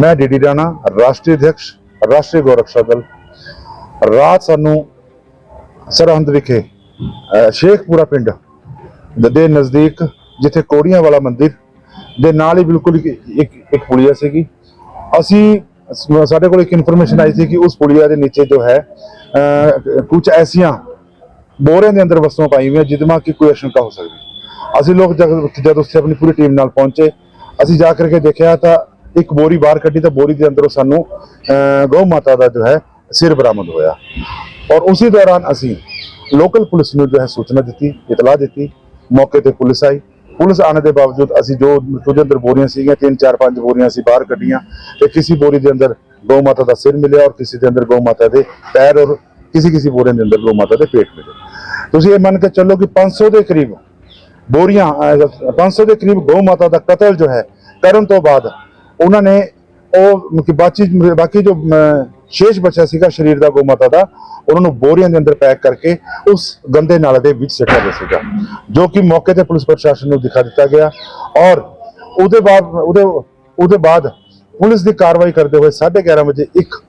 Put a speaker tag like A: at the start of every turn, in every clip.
A: ਮੈਂ ਡੀਡੀ ਰਾਣਾ, ਰਾਸ਼ਟਰੀ ਅਧਿਕਸ਼ ਰਾਸ਼ਟਰੀ ਗੋਰਖਸ਼ਾ ਦਲ। ਰਾਤ ਸਾਨੂੰ ਸਰਹੰਦ ਵਿਖੇ ਸ਼ੇਖਪੁਰਾ ਪਿੰਡ ਦੇ- ਨਜ਼ਦੀਕ, ਜਿੱਥੇ ਕੋੜੀਆਂ ਵਾਲਾ ਮੰਦਿਰ ਦੇ ਨਾਲ ਹੀ ਬਿਲਕੁਲ ਇੱਕ ਇੱਕ ਇੱਕ ਪੁਲੀਆ ਸੀਗੀ। ਅਸੀਂ ਸਾਡੇ ਕੋਲ ਇੱਕ ਇਨਫੋਰਮੇਸ਼ਨ ਆਈ ਸੀ ਕਿ ਉਸ ਪੁਲੀਆ ਦੇ ਨੀਚੇ ਜੋ ਹੈ ਕੁਝ ਐਸੀਆਂ ਬੋਰਿਆਂ ਦੇ ਅੰਦਰ ਵਸਤੂਆਂ ਪਾਈ ਹੋਈਆਂ, ਜਿਹਦੇ ਨਾਲ ਕਿ ਕੋਈ ਆਸ਼ੰਕਾ ਹੋ ਸਕਦੀ। ਅਸੀਂ ਲੋਕ ਜਦ ਜਦ ਉੱਥੇ ਆਪਣੀ ਪੂਰੀ ਟੀਮ ਨਾਲ ਪਹੁੰਚੇ, ਅਸੀਂ ਜਾ ਕਰਕੇ ਦੇਖਿਆ ਤਾਂ ਇੱਕ ਬੋਰੀ ਬਾਹਰ ਕੱਢੀ ਤਾਂ ਬੋਰੀ ਦੇ ਅੰਦਰੋਂ ਸਾਨੂੰ ਅਹ, ਗਊ ਮਾਤਾ ਦਾ ਜੋ ਹੈ ਸਿਰ ਬਰਾਮਦ ਹੋਇਆ। ਔਰ ਉਸੇ ਦੌਰਾਨ ਅਸੀਂ ਲੋਕਲ ਪੁਲਿਸ ਨੂੰ ਜੋ ਹੈ ਸੂਚਨਾ ਦਿੱਤੀ ਇਤਲਾਹ ਦਿੱਤੀ। ਮੌਕੇ ਤੇ ਪੁਲਿਸ ਆਈ। ਪੁਲਿਸ ਆਣੇ ਦੇ ਬਾਵਜੂਦ ਅਸੀਂ ਜੋ ਉਹਦੇ ਅੰਦਰ ਬੋਰੀਆਂ ਸੀਗੀਆਂ ਤਿੰਨ ਚਾਰ ਪੰਜ ਬੋਰੀਆਂ ਅਸੀਂ ਬਾਹਰ ਕੱਢੀਆਂ ਤੇ ਕਿਸੇ ਬੋਰੀ ਦੇ ਅੰਦਰ ਗਊ ਮਾਤਾ ਦਾ ਸਿਰ ਮਿਲਿਆ ਔਰ ਕਿਸੇ ਦੇ ਅੰਦਰ ਗਊ ਮਾਤਾ ਦੇ ਪੈਰ ਔਰ ਕਿਸੇ ਕਿਸੇ ਬੋਰੀ ਦੇ ਅੰਦਰ ਗਊ ਮਾਤਾ ਦੇ ਪੇਟ ਮਿਲੇ। ਤੁਸੀਂ ਇਹ ਮੰਨ ਕੇ ਚੱਲੋ ਕਿ 500 ਦੇ ਕਰੀਬ ਬੋਰੀਆਂ ਅਹ, 500 ਦੇ ਕਰੀਬ ਗਊ ਮਾਤਾ ਦਾ ਕਤਲ ਜੋ ਹੈ ਕਰਨ ਤੋਂ ਬਾਅਦ ਉਹਨਾਂ ਨੇ ਉਹ ਕਿ ਬਾਕੀ ਬਾਕੀ ਜੋ ਸ਼ੇਸ਼ ਬਚਿਆ ਸੀਗਾ ਸਰੀਰ ਦਾ ਗਊ ਦਾ ਉਹਨਾਂ ਨੂੰ ਬੋਰੀਆਂ ਦੇ ਅੰਦਰ ਪੈਕ ਕਰਕੇ ਉਸ ਗੰਦੇ ਨਾਲੇ ਦੇ ਵਿੱਚ ਸਿੱਟਿਆ ਗਿਆ ਸੀਗਾ ਜੋ ਕਿ ਮੌਕੇ ਤੇ ਪੁਲਿਸ ਪ੍ਰਸ਼ਾਸਨ ਨੂੰ ਦਿਖਾ ਦਿੱਤਾ ਗਿਆ ਔਰ ਉਹਦੇ ਬਾਅਦ ਉਹਦੇ ਉਹਦੇ ਬਾਅਦ ਪੁਲਿਸ ਦੀ ਕਾਰਵਾਈ ਕਰਦੇ ਹੋਏ 11:30 ਵਜੇ ਇੱਕ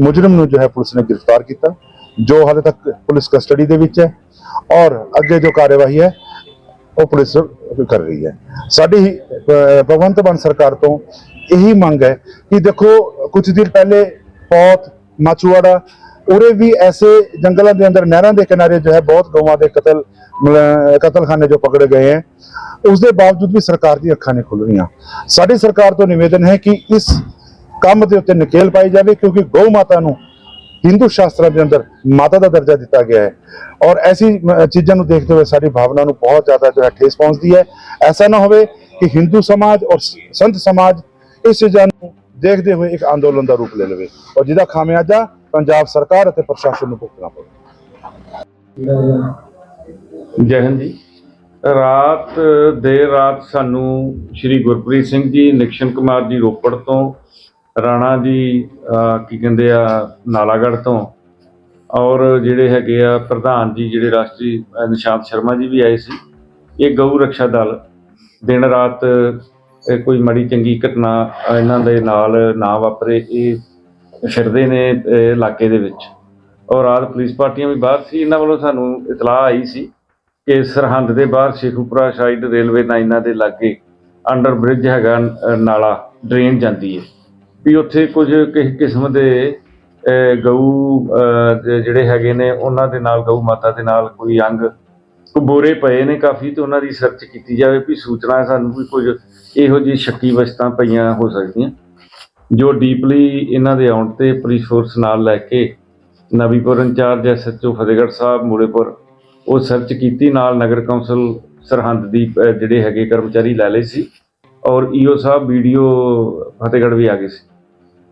A: ਮੁਜਰਮ ਨੂੰ ਜੋ ਹੈ ਪੁਲਿਸ ਨੇ ਗ੍ਰਿਫਤਾਰ ਕੀਤਾ ਜੋ ਹਾਲੇ ਤੱਕ ਪੁਲਿਸ ਕਸਟਡੀ ਦੇ ਵਿੱਚ ਹੈ ਔਰ ਅੱਗੇ ਜੋ ਕਾਰਵਾਈ ਹੈ ਉਹ ਪੁਲਿਸ ਕਰ ਰਹੀ ਹੈ। ਸਾਡੀ ਅਹ, ਭਗਵੰਤ ਮਾਨ ਸਰਕਾਰ ਤੋਂ ਇਹੀ ਮੰਗ ਹੈ ਕਿ ਦੇਖੋ ਕੁਝ ਦਿਨ ਪਹਿਲੇ ਪੌਤ ਮਾਚੂਵਾੜਾ ਉਰੇ ਵੀ ਐਸੇ ਜੰਗਲਾਂ ਦੇ ਅੰਦਰ, ਨਹਿਰਾਂ ਦੇ ਕਿਨਾਰੇ ਜੋ ਹੈ, ਬਹੁਤ ਗਊਆਂ ਦੇ ਕਤਲ ਕਤਲਖਾਨੇ ਜੋ ਪਕੜੇ ਗਏ ਹੈ, ਉਸ ਦੇ ਬਾਵਜੂਦ ਵੀ ਸਰਕਾਰ ਦੀ ਅੱਖਾਂ ਨਹੀਂ ਖੁੱਲ ਰਹੀਆਂ ਸਾਡੀ ਸਰਕਾਰ ਤੋਂ ਨਿਵੇਦਨ ਹੈ ਕਿ ਇਸ ਕੰਮ ਦੇ ਉੱਤੇ ਨਕੇਲ ਪਾਈ ਜਾਵੇ, ਕਿਉਂਕਿ ਗਊ ਮਾਤਾ ਨੂੰ ਹਿੰਦੂ ਸ਼ਾਸਤਰਾਂ ਦੇ ਅੰਦਰ ਮਾਤਾ ਦਾ ਦਰਜਾ ਦਿੱਤਾ ਗਿਆ ਹੈ। ਔਰ ਐਸੀ ਚੀਜ਼ਾਂ ਨੂੰ ਦੇਖਦੇ ਹੋਏ ਸਾਡੀ ਭਾਵਨਾ ਨੂੰ ਬਹੁਤ ਜ਼ਿਆਦਾ ਜੋ ਹੈ, ਠੇਸ ਪਹੁੰਚਦੀ ਹੈ। ਐਸਾ ਨਾ ਹੋਵੇ ਕਿ ਹਿੰਦੂ ਸਮਾਜ ਔਰ ਸੰਤ ਸਮਾਜ ਇਸ ਚੀਜ਼ਾਂ ਨੂੰ ਦੇਖਦੇ ਹੋਏ ਇੱਕ ਅੰਦੋਲਨ ਦਾ ਰੂਪ ਲੈ ਲਵੇ ਔਰ ਜਿਹਦਾ ਖਾਮਿਆਜਾ ਪੰਜਾਬ ਸਰਕਾਰ ਅਤੇ ਪ੍ਰਸ਼ਾਸਨ ਨੂੰ ਭੁਗਤਣਾ ਪਵੇ।
B: ਜੈ ਹਿੰਦ ਜੀ। ਰਾਤ ਦੇਰ ਰਾਤ ਸਾਨੂੰ ਸ਼੍ਰੀ ਗੁਰਪ੍ਰੀਤ ਸਿੰਘ ਜੀ, ਨਿਕਸ਼ਨ ਕੁਮਾਰ ਜੀ ਰੋਪੜ ਤੋਂ, ਰਾਣਾ ਜੀ ਕੀ ਕਹਿੰਦੇ ਆ, ਨਾਲਾਗੜ੍ਹ ਤੋਂ ਔਰ ਜਿਹੜੇ ਹੈਗੇ ਆ ਪ੍ਰਧਾਨ ਜੀ, ਜਿਹੜੇ ਰਾਸ਼ਟਰੀ ਨਿਸ਼ਾਂਤ ਸ਼ਰਮਾ ਜੀ ਵੀ ਆਏ ਸੀ, ਇਹ ਗਊ ਰੱਖਿਆ ਦਲ ਦਿਨ ਰਾਤ ਕੋਈ ਮੜੀ ਚੰਗੀ ਘਟਨਾ ਇਹਨਾਂ ਦੇ ਨਾਲ ਨਾ ਵਾਪਰੇ, ਇਹ ਫਿਰਦੇ ਨੇ ਇਲਾਕੇ ਦੇ ਵਿੱਚ। ਔਰ ਰਾਤ ਪੁਲਿਸ ਪਾਰਟੀਆਂ ਵੀ ਬਾਹਰ ਸੀ, ਇਹਨਾਂ ਵੱਲੋਂ ਸਾਨੂੰ ਇਤਲਾਹ ਆਈ ਸੀ ਕਿ ਸਰਹੰਦ ਦੇ ਬਾਹਰ ਸ਼ੇਖੂਪੁਰਾ ਸਾਈਡ ਰੇਲਵੇ ਲਾਈਨਾਂ ਦੇ ਲਾਗੇ ਅੰਡਰ ਬ੍ਰਿਜ ਹੈਗਾ ਨਾਲਾ, ਡਰੇਨ ਜਾਂਦੀ ਹੈ। ਵੀ ਉੱਥੇ ਕੁਝ ਕਿਸੇ ਕਿਸਮ ਦੇ ਗਊ ਜਿਹੜੇ ਹੈਗੇ ਨੇ, ਉਹਨਾਂ ਦੇ ਨਾਲ, ਗਊ ਮਾਤਾ ਦੇ ਨਾਲ ਕੋਈ ਅੰਗ ਕੋਈ ਬੋਰੇ ਪਏ ਨੇ ਕਾਫੀ, ਤੇ ਉਹਨਾਂ ਦੀ ਸਰਚ ਕੀਤੀ ਜਾਵੇ, ਵੀ ਸੂਚਨਾ ਸਾਨੂੰ ਵੀ ਕੁਝ ਇਹੋ ਜਿਹੀ ਸ਼ੱਕੀ ਵਸਤਾਂ ਪਈਆਂ ਹੋ ਸਕਦੀਆਂ। ਜੋ ਡੀਪਲੀ ਇਹਨਾਂ ਦੇ ਆਉਣ ਤੇ ਪੁਲਿਸ ਫੋਰਸ ਨਾਲ ਲੈ ਕੇ Navipur in charge SHO Fatehgarh Sahib, Mulepur, ਉਹ ਸਰਚ ਕੀਤੀ, ਨਾਲ ਨਗਰ ਕੌਂਸਲ ਸਰਹੰਦ ਦੀ ਜਿਹੜੇ ਹੈਗੇ ਕਰਮਚਾਰੀ ਲੈ ਲਏ ਸੀ ਔਰ ਈਓ ਸਾਹਿਬ ਵੀਡੀਓ ਫਤਿਹਗੜ੍ਹ ਵੀ ਆ ਗਏ ਸੀ।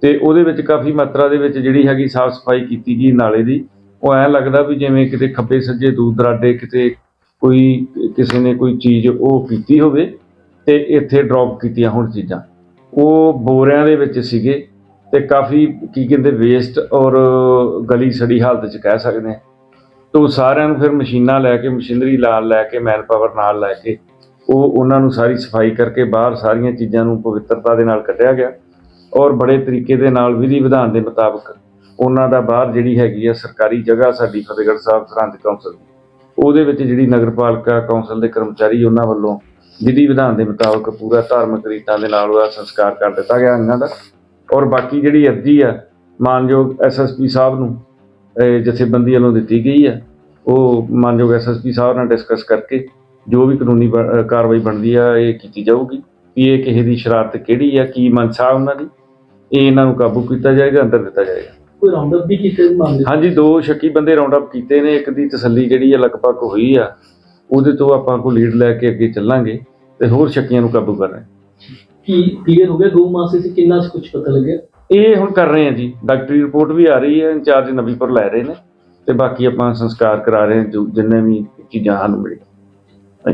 B: ਤੇ ਉਹਦੇ ਵਿੱਚ ਕਾਫੀ ਮਾਤਰਾ ਦੇ ਵਿੱਚ ਜਿਹੜੀ ਹੈਗੀ ਸਾਫ਼ ਸਫ਼ਾਈ ਕੀਤੀ ਗਈ ਨਾਲੇ ਦੀ, ਉਹ ਐਂ ਲੱਗਦਾ ਵੀ ਜਿਵੇਂ ਕਿਤੇ ਖੱਬੇ ਸੱਜੇ ਦੂਰ ਦਰਾਡੇ ਕਿਤੇ ਕੋਈ, ਕਿਸੇ ਨੇ ਕੋਈ ਚੀਜ਼ ਉਹ ਕੀਤੀ ਹੋਵੇ ਤੇ ਇੱਥੇ ਡ੍ਰੌਪ ਕੀਤੀਆਂ ਹੁਣ ਚੀਜ਼ਾਂ। ਉਹ ਬੋਰਿਆਂ ਦੇ ਵਿੱਚ ਸੀਗੇ ਤੇ ਕਾਫੀ ਕੀ ਕਹਿੰਦੇ ਵੇਸਟ ਔਰ ਗਲੀ ਸੜੀ ਹਾਲਤ ਚ ਕਹਿ ਸਕਦੇ ਹਾਂ। ਤੋਂ ਸਾਰਿਆਂ ਨੂੰ ਫਿਰ ਮਸ਼ੀਨਾਂ ਲੈ ਕੇ, ਮਸ਼ੀਨਰੀ ਨਾਲ ਲੈ ਕੇ ਮੈਨ ਪਾਵਰ ਨਾਲ ਲੈ ਕੇ ਉਹ ਉਹਨਾਂ ਨੂੰ ਸਾਰੀ ਸਫ਼ਾਈ ਕਰਕੇ ਬਾਹਰ ਸਾਰੀਆਂ ਚੀਜ਼ਾਂ ਨੂੰ ਪਵਿੱਤਰਤਾ ਦੇ ਨਾਲ ਕੱਢਿਆ ਗਿਆ ਔਰ ਬੜੇ ਤਰੀਕੇ ਦੇ ਨਾਲ ਵਿਧੀ ਵਿਧਾਨ ਦੇ ਮੁਤਾਬਕ ਉਹਨਾਂ ਦਾ ਬਾਹਰ ਜਿਹੜੀ ਹੈਗੀ ਆ ਸਰਕਾਰੀ ਜਗ੍ਹਾ ਸਾਡੀ ਫਤਿਹਗੜ੍ਹ ਸਾਹਿਬ ਸਰਹੰਦ ਕੌਂਸਲ ਉਹਦੇ ਵਿੱਚ ਜਿਹੜੀ ਨਗਰਪਾਲਿਕਾ ਕੌਂਸਲ ਦੇ ਕਰਮਚਾਰੀ ਉਹਨਾਂ ਵੱਲੋਂ ਵਿਧੀ ਵਿਧਾਨ ਦੇ ਮੁਤਾਬਕ ਪੂਰਾ ਧਾਰਮਿਕ ਰੀਤਾਂ ਦੇ ਨਾਲ ਉਹਦਾ ਸੰਸਕਾਰ ਕਰ ਦਿੱਤਾ ਗਿਆ ਇਹਨਾਂ ਦਾ। ਔਰ ਬਾਕੀ ਜਿਹੜੀ ਅਰਜੀ ਆ ਮਾਨਯੋਗ ਐਸਐਸਪੀ ਸਾਹਿਬ ਨੂੰ ਜਥੇਬੰਦੀ ਵੱਲੋਂ ਦਿੱਤੀ ਗਈ ਹੈ ਉਹ ਮਾਨਯੋਗ ਐਸਐਸਪੀ ਸਾਹਿਬ ਨਾਲ ਡਿਸਕਸ ਕਰਕੇ ਜੋ ਵੀ ਕਾਨੂੰਨੀ ਕਾਰਵਾਈ ਬਣਦੀ ਆ ਇਹ ਕੀਤੀ ਜਾਊਗੀ। ਵੀ ਇਹ ਕਿਸੇ ਦੀ ਸ਼ਰਾਰਤ ਕਿਹੜੀ ਆ ਕੀ ਮਨਸਾ ਉਹਨਾਂ ਦੀ ਇਹ ਇਹਨਾਂ ਨੂੰ ਕਾਬੂ ਕੀਤਾ ਜਾਏਗਾ ਅੰਦਰ ਦਿੱਤਾ ਜਾਏਗਾ।
C: ਕੋਈ ਰਾਉਂਡ ਅਪ ਵੀ ਕੀਤੇ ਮਾਮਲੇ?
B: ਹਾਂਜੀ ਦੋ ਸ਼ੱਕੀ ਬੰਦੇ ਰਾਉਂਡ ਅਪ ਕੀਤੇ ਨੇ ਇੱਕ ਦੀ ਤਸੱਲੀ ਜਿਹੜੀ ਆ ਲਗਭਗ ਹੋਈ ਆ। ਉਹਦੇ ਤੋਂ ਆਪਾਂ ਕੋਈ ਲੀਡ ਲੈ ਕੇ ਅੱਗੇ ਚੱਲਾਂਗੇ ਤੇ ਹੋਰ ਸ਼ੱਕੀਆਂ ਨੂੰ ਕਾਬੂ ਕਰ ਰਹੇ ਹਾਂ।
C: ਕੀ ਕਲੀਅਰ ਹੋ ਗਿਆ? ਗਊ ਮਾਸੇ ਸੀ ਕਿੰਨਾ ਕੁਝ ਪਤਾ ਲੱਗਿਆ?
B: ਇਹ ਹੁਣ ਕਰ ਰਹੇ ਹਾਂ ਜੀ। ਡਾਕਟਰੀ ਰਿਪੋਰਟ ਵੀ ਆ ਰਹੀ ਹੈ ਇੰਚਾਰਜ ਨਵੀਪੁਰ ਲੈ ਰਹੇ ਨੇ ਤੇ ਬਾਕੀ ਆਪਾਂ ਸੰਸਕਾਰ ਕਰਾ ਰਹੇ ਹਾਂ ਜਿੰਨੇ ਵੀ ਚੀਜ਼ਾਂ ਸਾਨੂੰ ਮਿਲੀਆਂ।